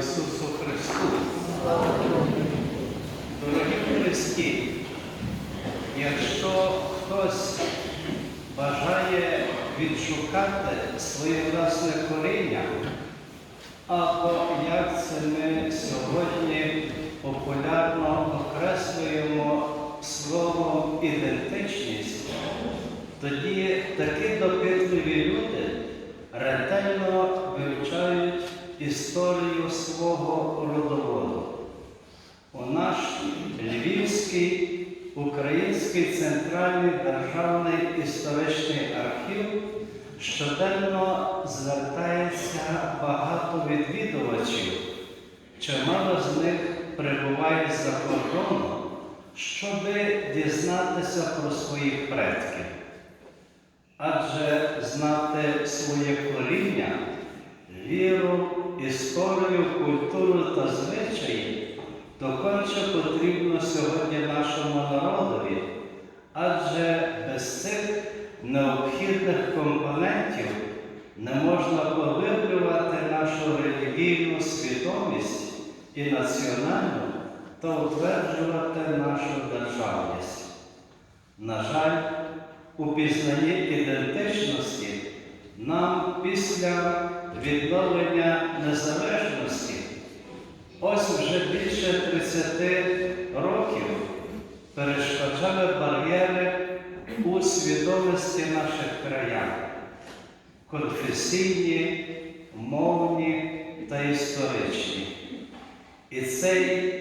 Ісусу Христу. Дорогі Христі, якщо хтось бажає відшукати своє власне коріння, або як це ми сьогодні популярно окреслюємо словом ідентичність, тоді такі допитливі люди ретельно вивчають історію свого родоводу. У наш Львівський Український центральний державний історичний архів щоденно звертається багато відвідувачів, чимало з них прибуває за кордону, щоб дізнатися про своїх предків. Адже знати своє коріння, віру, історію, культуру та звичаї доконче потрібно сьогодні нашому народові, адже без цих необхідних компонентів не можна поглиблювати нашу релігійну свідомість і національну та утверджувати нашу державність. На жаль, у пізнанні ідентичності нам після відновлення незалежності ось вже більше 30 років перешкоджали бар'єри у свідомості наших краян конфесійні, мовні та історичні. І цей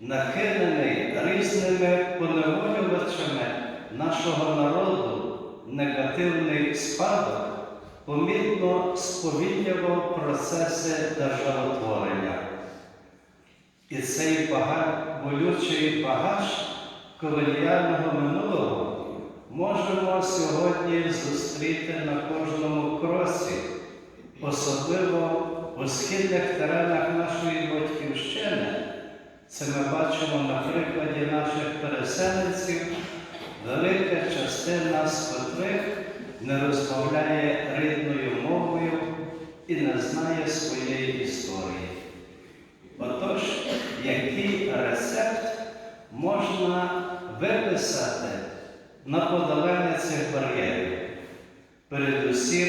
нахилений різними поневолювачами нашого народу негативний спадок помітно сповільнював процеси державотворення. І цей болючий багаж колоніального минулого можемо сьогодні зустріти на кожному кроці, особливо у східних теренах нашої батьківщини. Це ми бачимо на прикладі наших переселенців, велика частина з котрих не розмовляє рідною мовою і не знає своєї історії. Отож, який рецепт можна виписати на подолання цих бар'єрів? Передусім,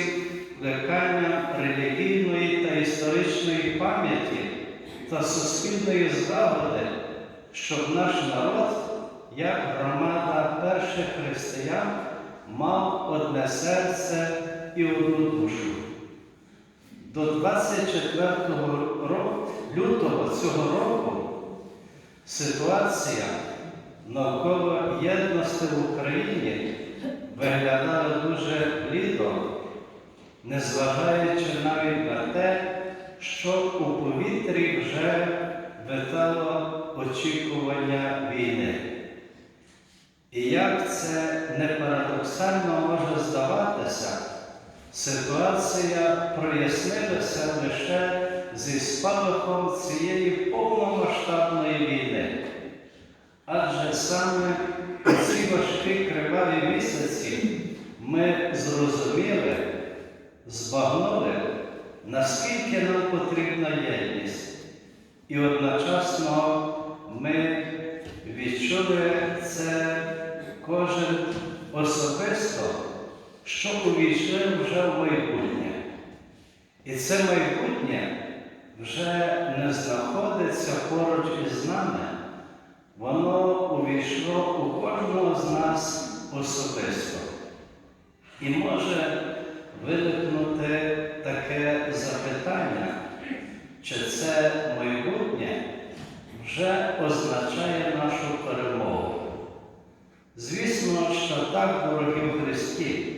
плекання релігійної та історичної пам'яті та суспільної злагоди, щоб наш народ, як громада перших християн, мав одне серце і одну душу. До 24 року, лютого цього року ситуація навколо єдності в Україні виглядала дуже блідо, незважаючи навіть на те, що у повітрі вже витало очікування війни. І як це не парадоксально може здаватися, ситуація прояснилася лише зі спалахом цієї повномасштабної війни. Адже саме у ці важкі криваві місяці ми зрозуміли, збагнули, наскільки нам потрібна єдність. І одночасно ми відчули це кожен особисто, що увійшли вже в майбутнє. І це майбутнє вже не знаходиться поруч із нами, воно увійшло у кожного з нас особисто. І може виникнути таке запитання, чи це майбутнє вже означає нашу перемогу. Звісно, що так, дорогі в Христі,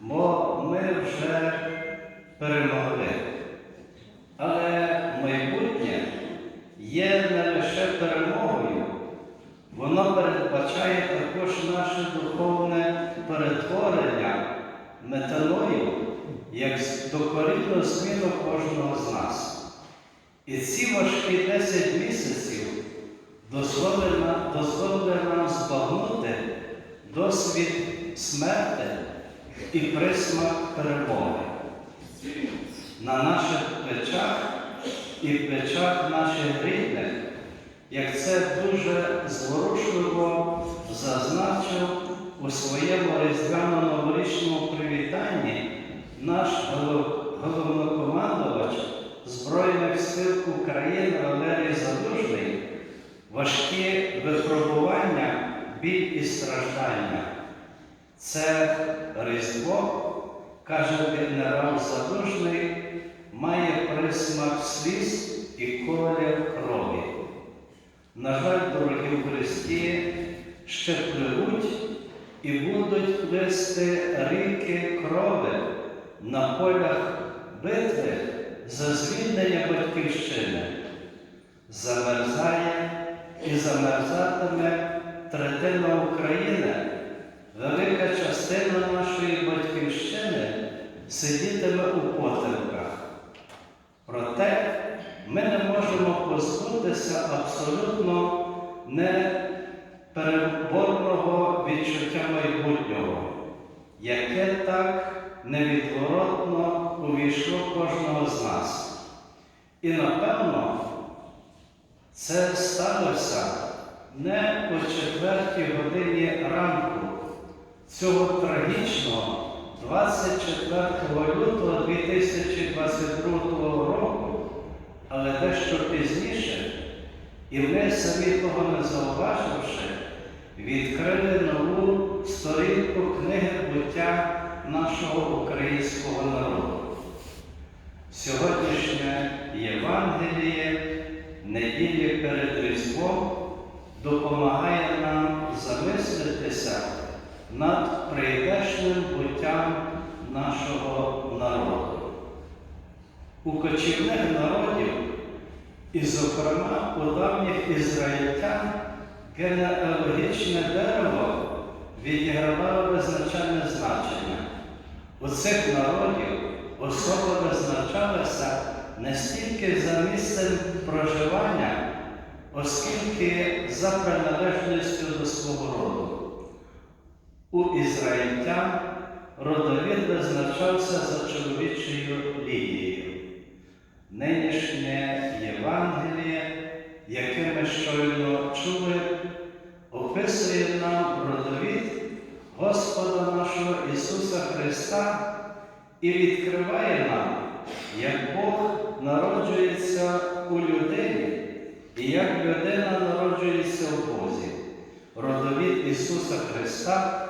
бо ми вже перемогли. Але є не лише перемогою, воно передбачає також наше духовне перетворення метаною, як докорінну зміну кожного з нас. І ці важкі 10 місяців дозволили нам, збагнути досвід смерти і присмак перемоги. На наших плечах і в плечах наших рідних, як це дуже зворушливо зазначив у своєму різдвяно-новорічному привітанні наш головнокомандувач Збройних сил України Валерій Задужний, важкі випробування, біль і страждання. Це Різдво, каже генерал Задужний, має присмак сліз і колір крові. На жаль, дорогі в Христі, ще пливуть і будуть плисти ріки крови на полях битви за звільнення батьківщини. Замерзає і замерзатиме третина України. Велика частина нашої батьківщини сидітиме у потемках. Проте ми не можемо позбутися абсолютно непереборного відчуття майбутнього, яке так невідворотно увійшло кожного з нас. І напевно це сталося не о четвертій годині ранку цього трагічного 24 лютого 2022 року, але дещо пізніше, і ми самі того не зауваживши, відкрили нову сторінку книги буття нашого українського народу. Сьогоднішнє Євангеліє неділі перед Різдвом допомагає нам замислитися над прийдешним буттям нашого народу. У кочівних народів, і, зокрема, у давніх ізраїльтян, генеалогічне дерево відігравало визначальне значення. У цих народів особа визначалася не стільки за місцем проживання, оскільки за приналежністю до свого роду. У ізраїльтян родовід визначався за чоловічою лінією. Нинішнє Євангеліє, яке ми щойно чули, описує нам родовід Господа нашого Ісуса Христа і відкриває нам, як Бог народжується у людині і як людина народжується в Бозі. Родовід Ісуса Христа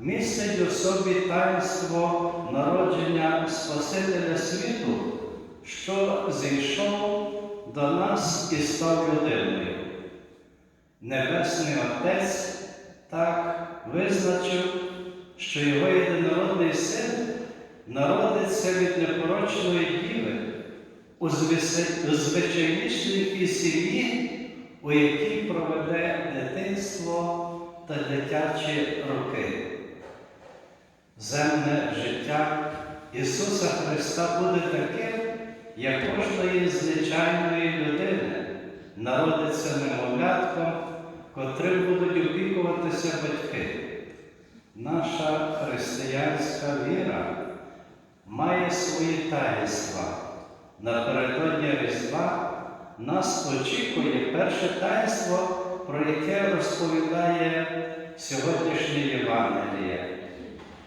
містить у собі таїнство народження Спасителя світу, що зійшов до нас і став людиною. Небесний Отець так визначив, що його єдинородний син народиться від непорочної діви у звичайнішій сім'ї, у якій проведе дитинство та дитячі роки. Земне життя Ісуса Христа буде таким, як кожної звичайної людини, народиться немовлятком, котрим будуть опікуватися батьки. Наша християнська віра має свої таїнства. Напередодні Різдва нас очікує перше таїнство, про яке розповідає сьогоднішнє Євангеліє.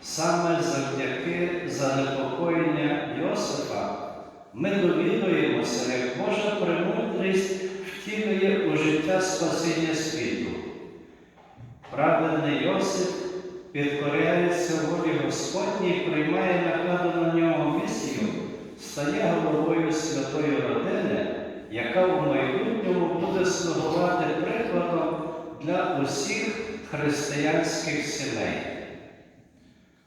Саме завдяки занепокоєння Йосифа ми довідуємося, як Божа премудрість втілює у життя спасіння світу. Праведний Йосип підкоряється волі Господній, приймає накладу на нього місію, стає головою святої родини, яка в майбутньому буде слугувати прикладом для усіх християнських сімей.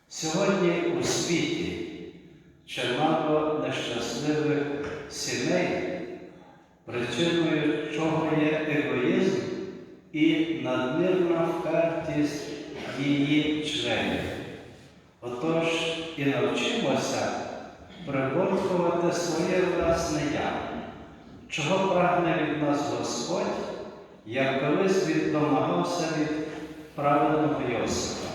Сьогодні у світі чимало нещасливих сімей, причиною чого є егоїзм і надмірна впертість її членів. Отож і навчимося приборкувати своє власне я, чого прагне від нас Господь, як колись він домагався від праведного Йосифа.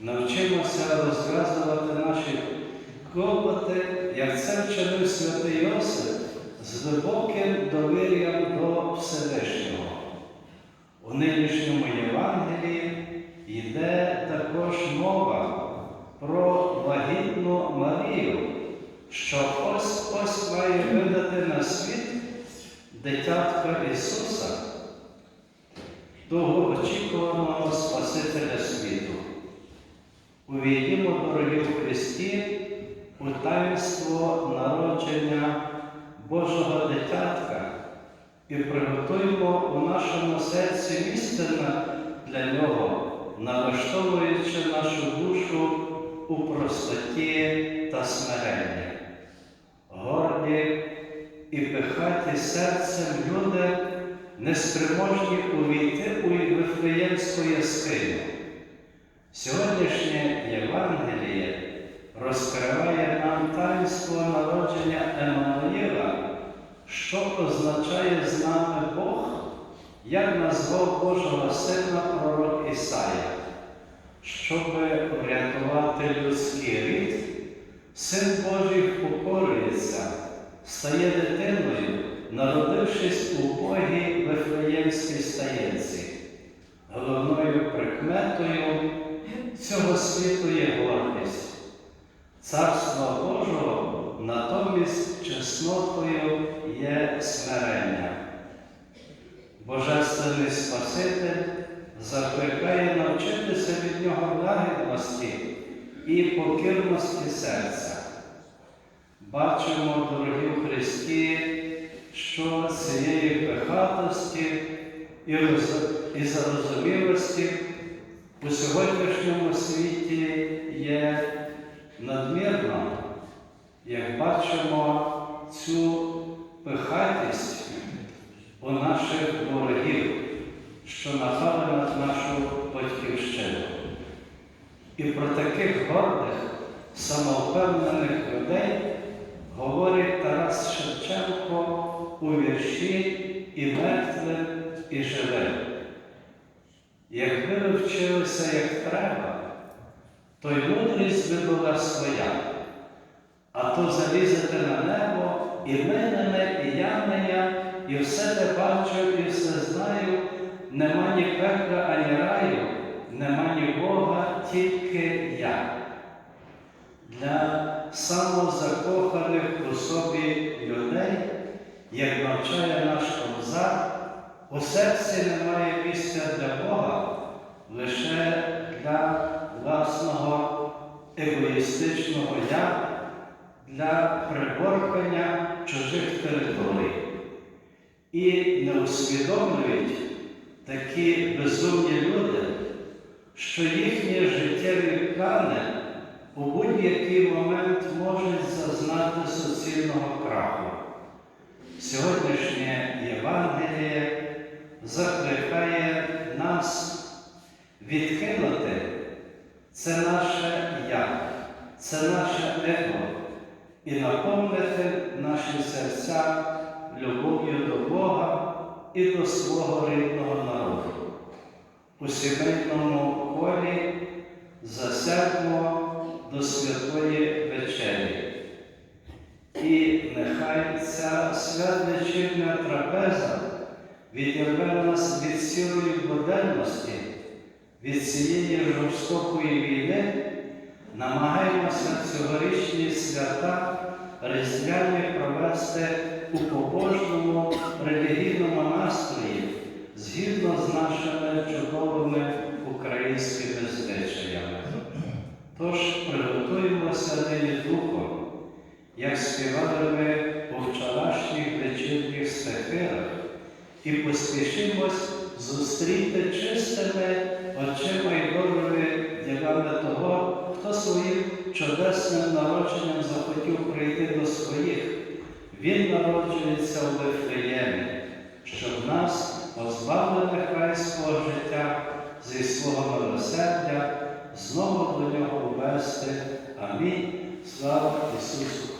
Навчимося розв'язувати наші клопоти, як це вчинив святий Йосип, з глибоким довір'ям до Всевишнього. У нинішньому Євангелії йде також мова про вагітну Марію, що ось ось має видати на світ дитятка Ісуса, довгоочікуваного Спасителя світу. Увійдімо, дорогі в Христі, у таїнство народження Божого дитятка і приготуємо у нашому серці місце на- для нього, налаштовуючи нашу душу у простоті та смиренні. Горді і пихаті серцем люди неспроможні увійти у Вифлеємську яскиню. Сьогоднішнє Євангеліє розкриває нам таїнство народження Еммануїла, що означає з нами Бог, як назвав Божого Сина пророк Ісая. Щоб врятувати людський рід, Син Божий покорюється, стає дитиною, народившись у Богій Вифлеємській стаєнці. Головною прикметою цього світу є гордість. Царства Божого натомість чеснотою є смирення. Божественний Спаситель закликає навчитися від нього лагідності і покірності серця. Бачимо, дорогі в Христі, що цієї пихатості і зарозумілості у сьогоднішньому світі є надмірно, як бачимо цю пихатість у наших ворогів, що напали над нашу батьківщину. І про таких гордих, самовпевнених людей говорить Тарас Шевченко у вірші і мертвим, і живим. Якби ви вчилися як треба, то й мудрість би була своя, а то залізете на небо, і мене, і я не я, і все те бачу, і все знаю, нема ні пекла, ані раю, нема ні Бога, тільки я. Для самозакоханих у собі людей, як навчає наш Кобзар, у серці немає місця для Бога лише для власного егоїстичного я, для приборкання чужих територій. І не усвідомлюють такі безумні люди, що їхні життєві плани у будь-який момент можуть зазнати суцільного краху. Сьогоднішнє Євангеліє закликає нас відкинути це наше це наше его і наповнити наші серця любов'ю до Бога і до свого рідного народу. У сімейному колі засядьмо до святої вечері. І нехай ця святвечірня трапеза відірве нас від сірої буденності, від цієї жорстокої війни, намагаємося цьогорічні свята різдвяні провести у побожному релігійному настрої згідно з нашими чудовими українськими звичаями. Тож приготуємося нині духом, як співали ми у вчорашніх вечірніх стихирах, і поспішимось зустріти чистими очима й добрими ділами того, хто своїм чудесним народженням захотів прийти до своїх. Він народжується у Вифлеємі, щоб нас, позбавлених райського життя, зі свого милосердя, знову до нього увести. Амінь. Слава Ісусу